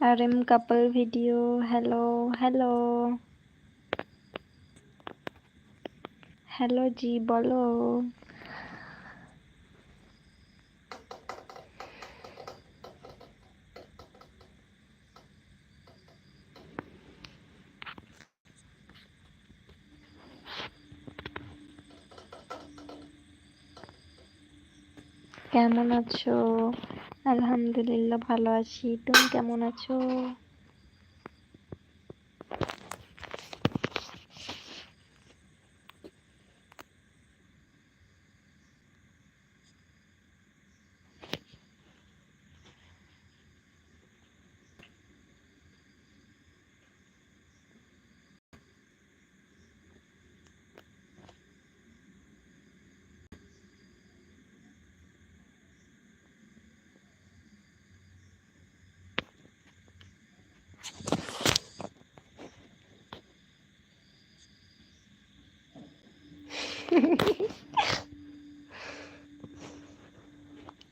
Harem couple video hello hello hello জি বলো কেমন আছো? আলহামদুলিল্লাহ ভালো আছি। তুমি কেমন আছো?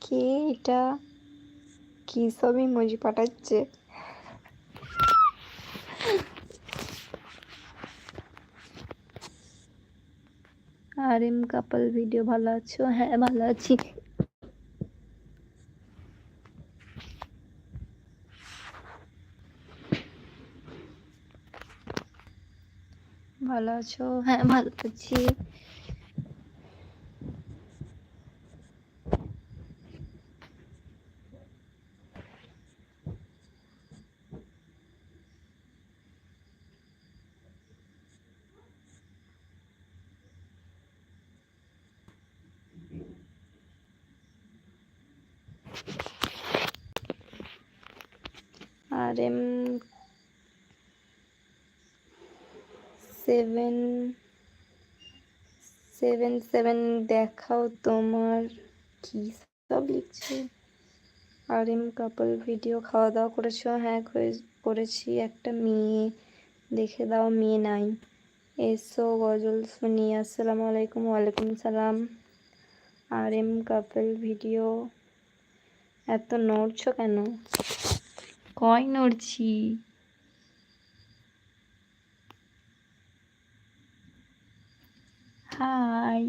কে এটা কি সব ইমোজি পাঠাচ্ছে? আর এম কাপল, ভিডিও ভালো আছো? হ্যাঁ ভালো আছি। ভালো আছো? হ্যাঁ ভালো আছি। সেভেন সেভেন সেভেন দেখাও তোমার কি সব লিখছে? আর এম কাপল ভিডিও খাওয়া দাওয়া করেছ? হ্যাঁ করেছি। একটা মেয়ে, দেখে দাও, মেয়ে নাই। এসো গজল শুনি। আসসালামু আলাইকুম, ওয়ালাইকুম সালাম। আর এম কাপল ভিডিও এত নড়ছো কেন? কয় নড়ছি? হাই।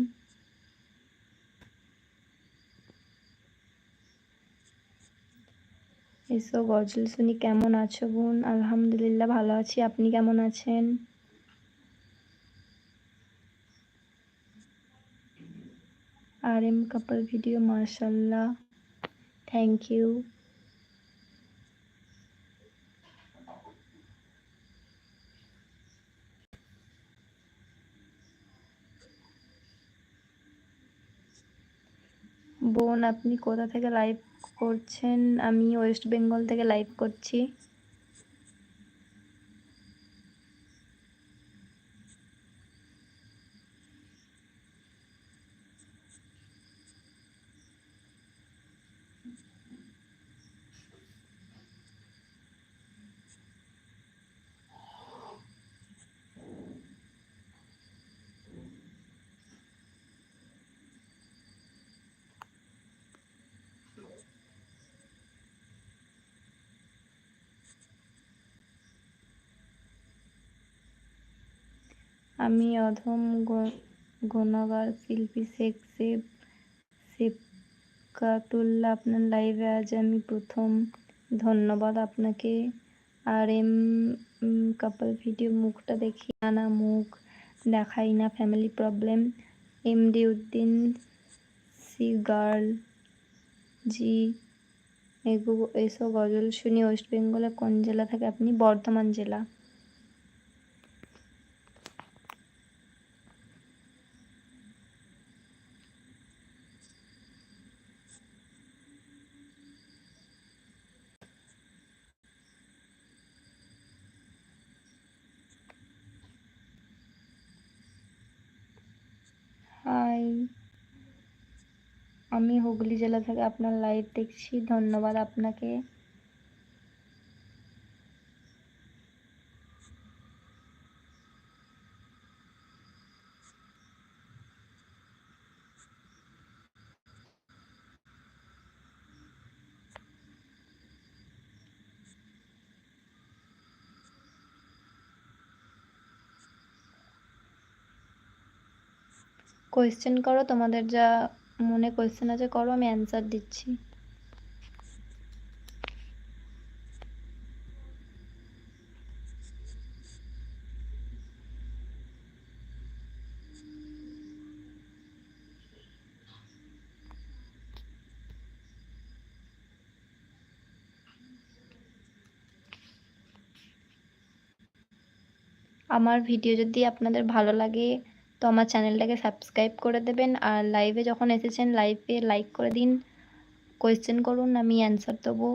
এসো গজল শুনি, কেমন আছো বোন? আলহামদুলিল্লাহ ভালো আছি, আপনি কেমন আছেন? আর এম কাপল ভিডিও মার্শাল্লাহ থ্যাংক ইউ বোন আপনি কোথা থেকে লাইভ করছেন? আমি ওয়েস্ট বেঙ্গল থেকে লাইভ করছি। আমি অধম গুণগার, শিল্পী, শেখ সেব, সেবকাতুল্লাহ আপনার লাইভে আজ আমি প্রথম। ধন্যবাদ আপনাকে। আর এম কাপল ভিডিও মুখটা দেখি না মুখ দেখাই না ফ্যামিলি প্রবলেম এমডি উদ্দিন সি গার্ল জি এগুলো এসব গজল শুনি, ওয়েস্ট বেঙ্গলে কোন জেলা থেকে? আপনি বর্ধমান জেলা। হাই আমি হুগলি জেলা থেকে আপনার লাইভ দেখছি। ধন্যবাদ আপনাকে। কোয়েশ্চেন করো, তোমাদের যা মনে কোয়েশ্চেন আছে করো, আমি অ্যান্সার দিচ্ছি। আমার ভিডিও যদি আপনাদের ভালো লাগে তো আমার চ্যানেলটাকে সাবস্ক্রাইব করে দেবেন। আর লাইভে যখন এসেছেন লাইভে লাইক করে দিন। কোয়েশ্চেন করুন, আমি অ্যান্সার দেবো।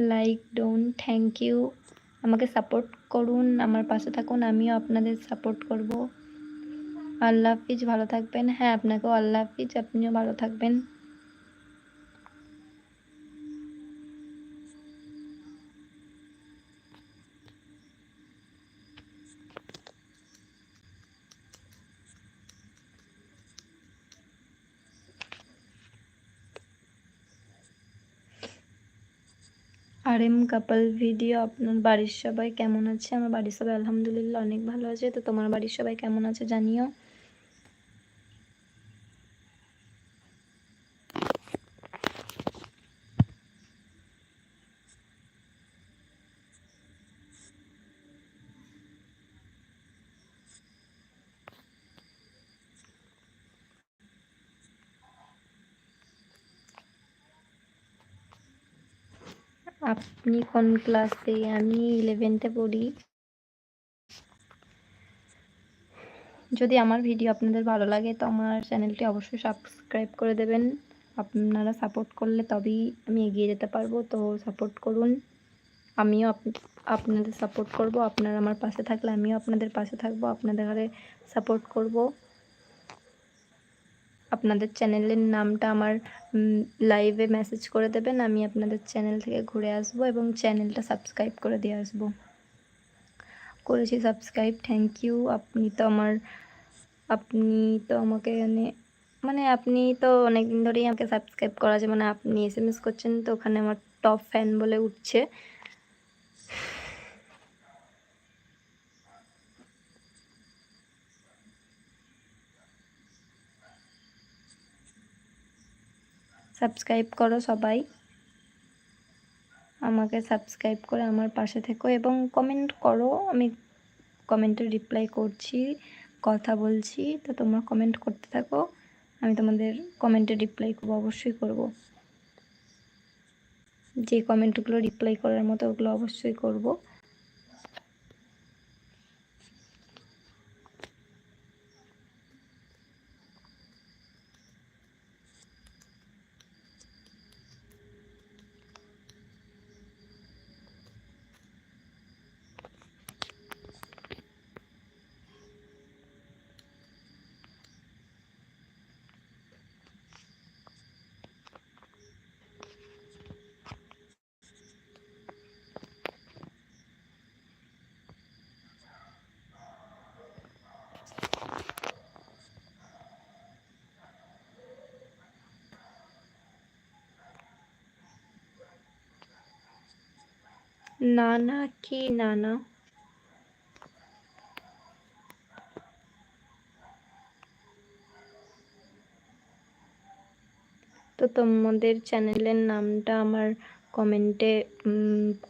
লাইক ডোন থ্যাংক ইউ আমাকে সাপোর্ট করুন, আমার পাশে থাকুন, আমিও আপনাদের সাপোর্ট করব। আল্লাহ হাফিজ, ভালো থাকবেন। হ্যাঁ আপনাকেও আল্লাহ হাফিজ, আপনিও ভালো থাকবেন। কাপাল কাপল ভিডিও, আপনার বাড়ির সবাই কেমন আছে? আমার বাড়ির সবাই আলহামদুলিল্লাহ অনেক ভালো আছে। তো তোমার বাড়ির সবাই কেমন আছে জানিও। আপনি কোন ক্লাসে? আমি ইলেভেন্থে পড়ি। যদি আমার ভিডিও আপনাদের ভালো লাগে, তো আমার চ্যানেলটি অবশ্যই সাবস্ক্রাইব করে দেবেন। আপনারা সাপোর্ট করলে তবেই আমি এগিয়ে যেতে পারব। তো সাপোর্ট করুন। আমিও আপনাদের সাপোর্ট করব। আপনারা আমার পাশে থাকলে আমিও আপনাদের পাশে থাকব। আপনাদের ঘরে সাপোর্ট করব। আপনাদের চ্যানেলের নামটা আমার লাইভে মেসেজ করে দেবেন, আমি আপনাদের চ্যানেল থেকে ঘুরে আসব এবং চ্যানেলটা সাবস্ক্রাইব করে দিয়ে আসব। করেছি সাবস্ক্রাইব থ্যাংক ইউ আপনি তো আমার, আপনি তো আমাকে মানে মানে আপনি তো অনেক দিন ধরেই আমাকে সাবস্ক্রাইব করা আছে মানে আপনি এস এম এস করছেন, তো ওখানে আমার টপ ফ্যান বলে উঠছে। সাবস্ক্রাইব করো সবাই। আমাকে সাবস্ক্রাইব করে আমার পাশে থেকো এবং কমেন্ট করো। আমি কমেন্টে রিপ্লাই করছি, কথা বলছি, তো তোমরা কমেন্ট করতে থাকো। আমি তোমাদের কমেন্টে রিপ্লাই করব অবশ্যই করব। যে কমেন্টগুলো রিপ্লাই করার মতো ওগুলো অবশ্যই করব। নানা কি নানা? তো তোমাদের চ্যানেলের নামটা আমার কমেন্টে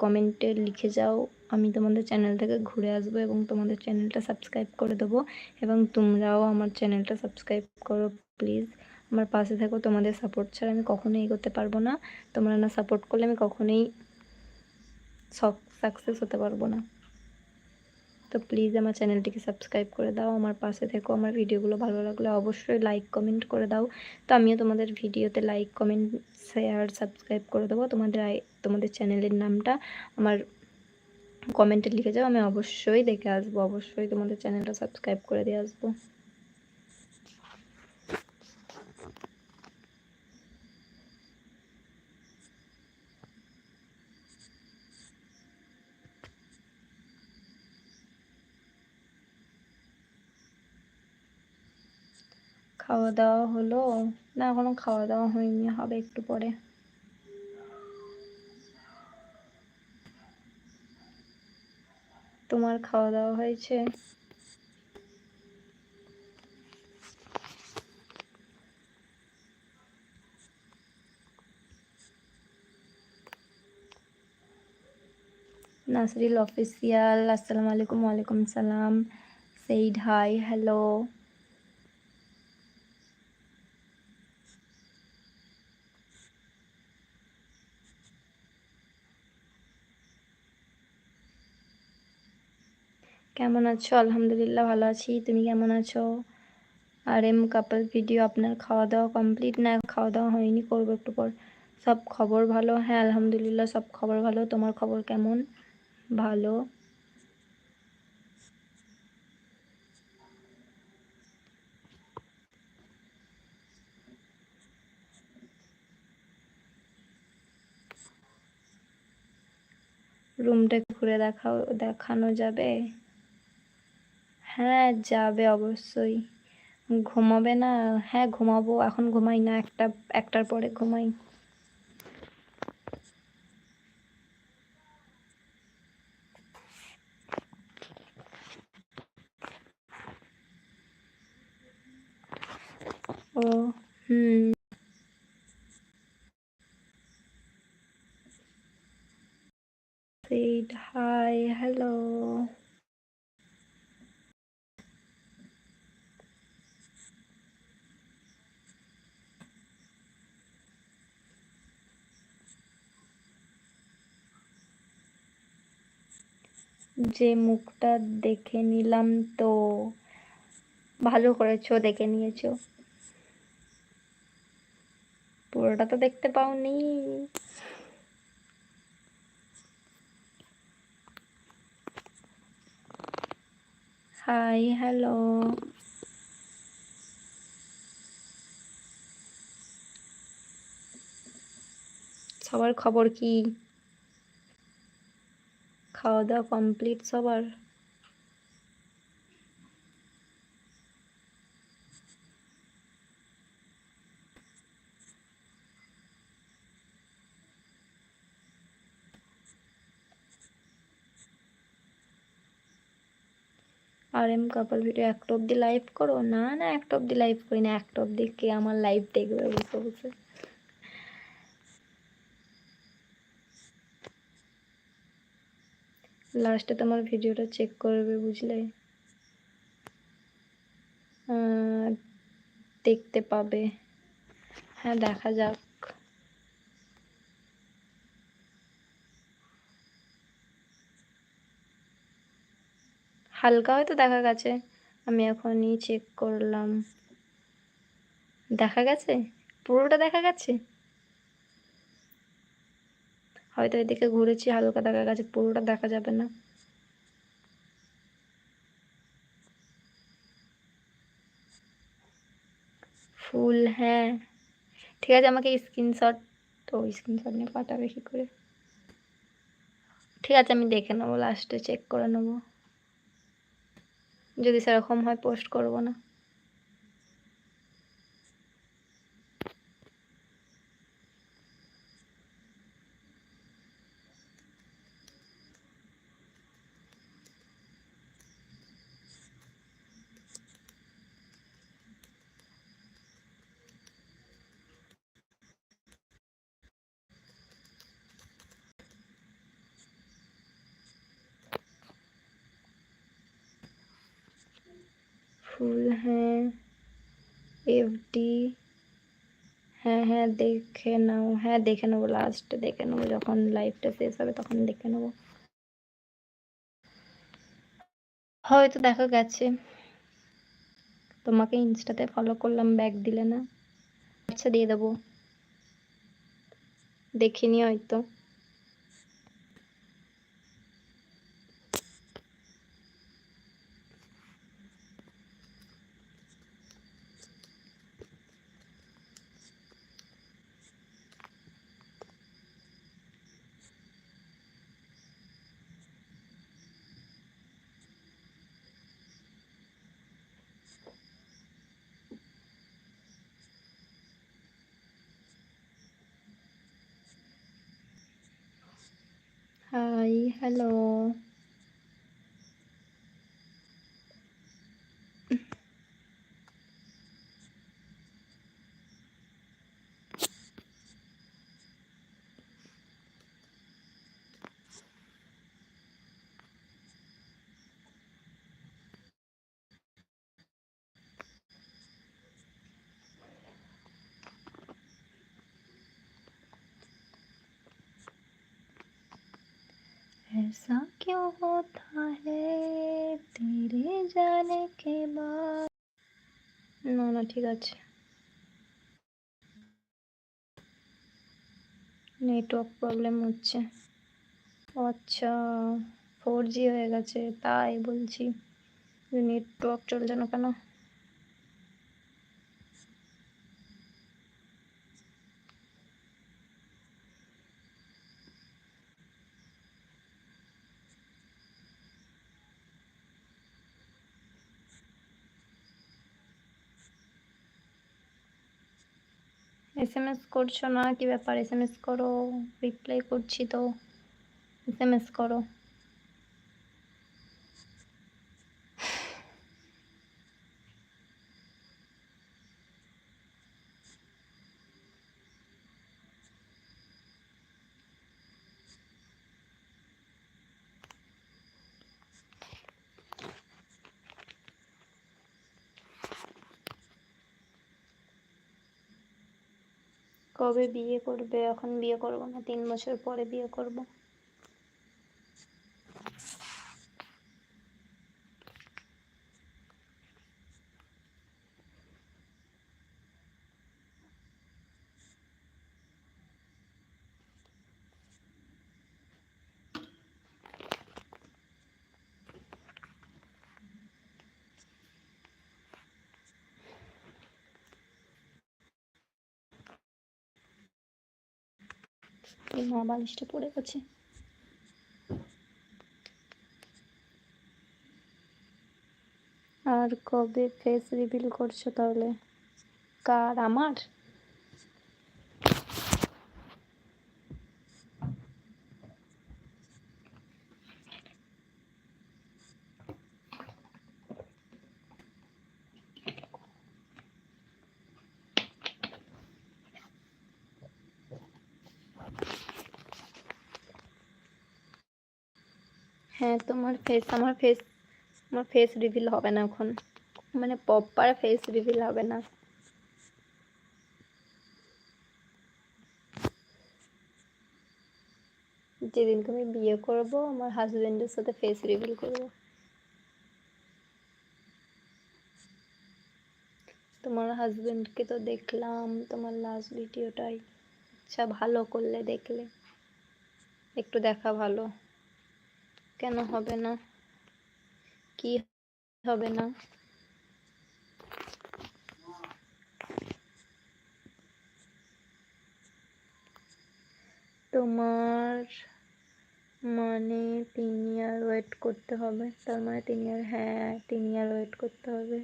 কমেন্টে লিখে যাও। আমি তোমাদের চ্যানেল থেকে ঘুরে আসব এবং তোমাদের চ্যানেলটা সাবস্ক্রাইব করে দেবো এবং তোমরাও আমার চ্যানেলটা সাবস্ক্রাইব করো, প্লিজ। আমার পাশে থাকো, তোমাদের সাপোর্ট ছাড়া আমি কখনোই এগোতে পারব না। তোমরা না সাপোর্ট করলে আমি কখনোই সাকসেস হতে পারব না। তো প্লিজ আমার চ্যানেলটিকে সাবস্ক্রাইব করে দাও, আমার পাশে থেকো, আমার ভিডিওগুলো ভালো লাগলে অবশ্যই লাইক কমেন্ট করে দাও। তো আমিও তোমাদের ভিডিওতে লাইক কমেন্ট শেয়ার সাবস্ক্রাইব করে দেবো। তোমাদের তোমাদের চ্যানেলের নামটা আমার কমেন্টে লিখে যাও, আমি অবশ্যই দেখে আসব, অবশ্যই তোমাদের চ্যানেলটা সাবস্ক্রাইব করে দিয়ে আসব। খাওয়া দাওয়া হলো। না, এখনও খাওয়া দাওয়া হয়নি, হবে একটু পরে। তোমার খাওয়া দাওয়া হয়েছে? নাসরিল অফিসিয়াল, আসসালামু আলাইকুম, ওয়ালাইকুম সালাম। Said hi, hello. কেমন আছো? আলহামদুলিল্লাহ ভালো আছি। তুমি কেমন আছো? আর এম কাপল ভিডিও আপনার খাওয়া দাওয়া কমপ্লিট না খাওয়া দাওয়া হয়নি, করব একটু পর। সব খবর ভালো? হ্যাঁ আলহামদুলিল্লাহ সব খবর ভালো। তোমার খবর কেমন? ভালো? রুমটা ঘুরে দেখাও, দেখানো যাবে? হ্যাঁ যাবে অবশ্যই। ঘুমাবে না? হ্যাঁ ঘুমাবো। এখন ঘুমাই না, একটা, একটার পরে ঘুমাই। ও, হুম। Said hi যে মুখটা দেখে নিলাম তো ভালো করেছ, দেখে নিয়েছো। পুরোটা তো দেখতে পাওনি। Hi, hello. সবার খবর কি? খাওয়া দাওয়া কমপ্লিট সবার? আর এম কাপল ভিডিও একটা অব্দি লাইভ করো? না না, একটা অব্দি লাইভ করি না, একটা অব্দি কে আমার লাইভ দেখবে বসে বসে লাস্টে তোমার ভিডিওটা চেক করবে, বুঝলে? দেখতে পাবে। হ্যাঁ দেখা যাক। হালকা হয়তো দেখা গেছে, আমি এখনই চেক করলাম। দেখা গেছে? পুরোটা দেখা গেছে? হয়তো এদিকে ঘুরেছি, হালকা দেখা গেছে, পুরোটা দেখা যাবে না। ফুল হ্যাঁ। ঠিক আছে, আমাকে স্ক্রিনশট তো স্ক্রিনশট নিয়ে পাঠাবে কী করে? ঠিক আছে, আমি দেখে নেব লাস্টে চেক করে নেব। যদি সেরকম হয় পোস্ট করব না ফুল হ্যাঁ এফডি হ্যাঁ হ্যাঁ দেখে নাও। হ্যাঁ দেখে নেব লাস্টে দেখে নেব, যখন লাইভটা শেষ হবে তখন দেখে নেব। হয়তো দেখা গেছে। তোমাকে ইনস্টাতে ফলো করলাম ব্যাগ দিলে না। আচ্ছা দিয়ে দেবো। দেখিনি হয়তো। হাই হ্যালো ऐसा क्यों होता है तेरे जाने के बाद না না ঠিক আছে নেটওয়ার্ক প্রবলেম হচ্ছে ও আচ্ছা ফোর জি হয়ে গেছে তাই বলছি নেটওয়ার্ক চলছে না কেন এস এম এস করছ না? কি ব্যাপার? এস এম এস করো রিপ্লাই করছি তো। এস এম এস করো। কবে বিয়ে করবে এখন বিয়ে করব না তিন বছর পরে বিয়ে করব। এই মা বালিশটা পড়ে গেছে। আর কবে ফেস রিভিল করছ তাহলে? কার আমার? তোমার ফেস আমার ফেস আমার ফেস রিভিল হবে না এখন। মানে প্রপার ফেস রিভিল হবে না। যেদিনকে আমি বিয়ে করব, আমার হাজবেন্ডের সাথে ফেস রিভিল করব। তোমার হাজবেন্ডকে তো দেখলাম, তোমার লাস্ট ভিডিওটাই আচ্ছা ভালো করলে দেখলে। একটু দেখা ভালো। কেন হবে না? কি হবে না? তোমার মানে তিন ইয়ার ওয়েট করতে হবে। তার মানে তিন ইয়ার হ্যাঁ তিন ইয়ার ওয়েট করতে হবে।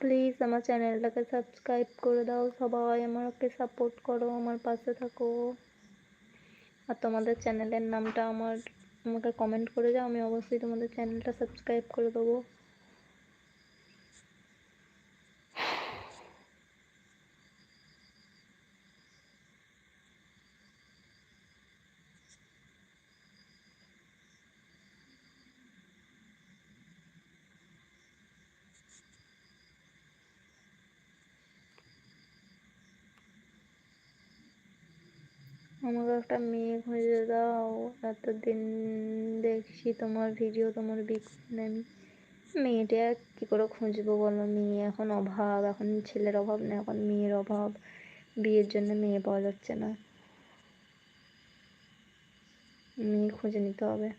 প্লিজ আমার চ্যানেলটাকে সাবস্ক্রাইব করে দাও। সবাই আমাকে সাপোর্ট করো, আমার পাশে থাকো। আর তোমাদের চ্যানেলের নামটা আমার, আমাকে কমেন্ট করে যাও, আমি অবশ্যই তোমাদের চ্যানেলটা সাবস্ক্রাইব করে দেবো। আমাকে একটা মেয়ে খুঁজে দাও। এতদিন দেখছি তোমার ভিডিও তোমার বিজ্ঞাপনে আমি মেয়েটা কী করে খুঁজবো বলো? মেয়ে এখন অভাব, এখন ছেলের অভাব না, এখন মেয়ের অভাব। বিয়ের জন্য মেয়ে পাওয়া যাচ্ছে না। মেয়ে খুঁজে নিতে হবে।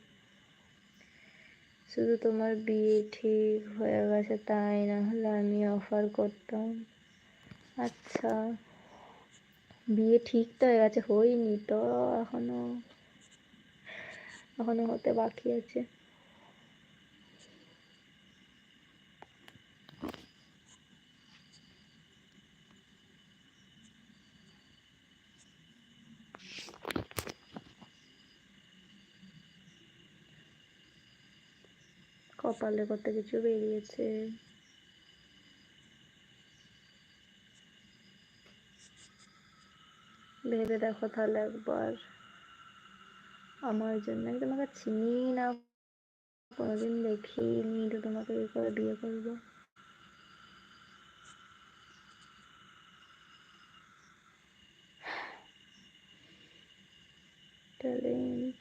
শুধু তোমার বিয়ে ঠিক হয়ে গেছে, তাই না হলে আমি অফার করতাম। আচ্ছা। বিয়ে ঠিক তো হয়ে গেছে, হয়নি তো এখনও। এখনও হতে বাকি আছে। কপালে কত কিছু বেরিয়েছে। ভেবে দেখো তাহলে একবার। আমার জন্য আমি তোমাকে চিনি না, কোনোদিন দেখিনি তো তোমাকে এ করে বিয়ে করব। ট্যালেন্ট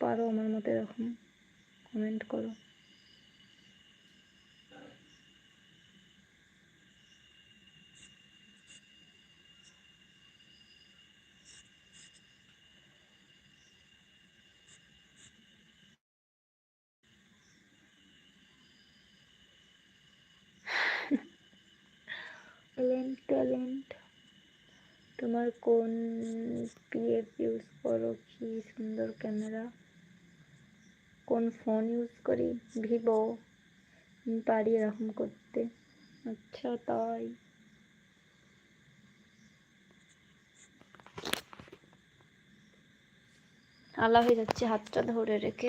পারো আমার মতো এরকম? কমেন্ট করো। ট্যালেন্ট ট্যালেন্ট তোমার কোন পিএফ ইউজ করো কি সুন্দর ক্যামেরা কোন ফোন ইউজ করি? ভিভো পারি এরকম করতে। আচ্ছা তাই। আলা হয়ে যাচ্ছে হাতটা ধরে রেখে।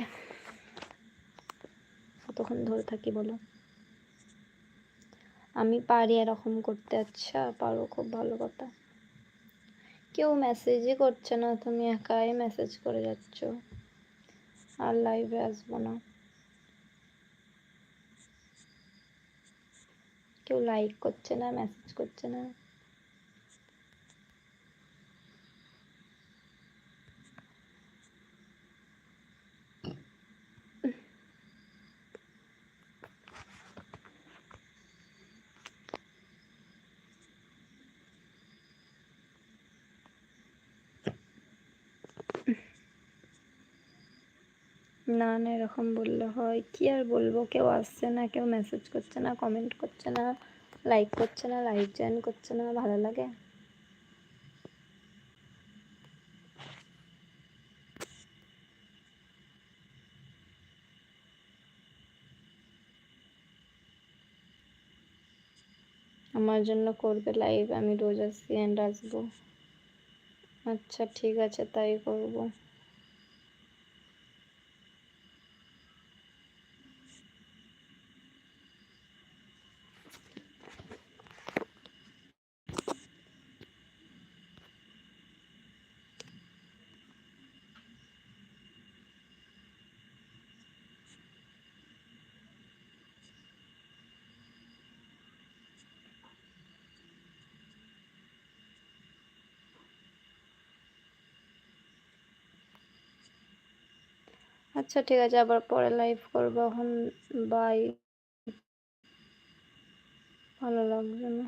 কতক্ষণ ধরে থাকি বলো? আমি পারি এরকম করতে। আচ্ছা পারো, খুব ভালো কথা। কেউ মেসেজই করছে না, তুমি একাই মেসেজ করে যাচ্ছ। আর লাইভে আসব না। কেউ লাইক করছে না মেসেজ করছে না। না না, এরকম বললে হয়। কি আর বলব? কেউ আসছে না, কেউ মেসেজ করছে না কমেন্ট করছে না লাইক করছে না লাইক জয়েন করছে না, ভালো লাগে? আমার জন্য করবে লাইভ আমি রোজ আসছি অ্যান্ড আসব। আচ্ছা ঠিক আছে, তাই করব। আচ্ছা ঠিক আছে আবার পরে লাইভ করব। এখন বাই ভালো লাগবে না।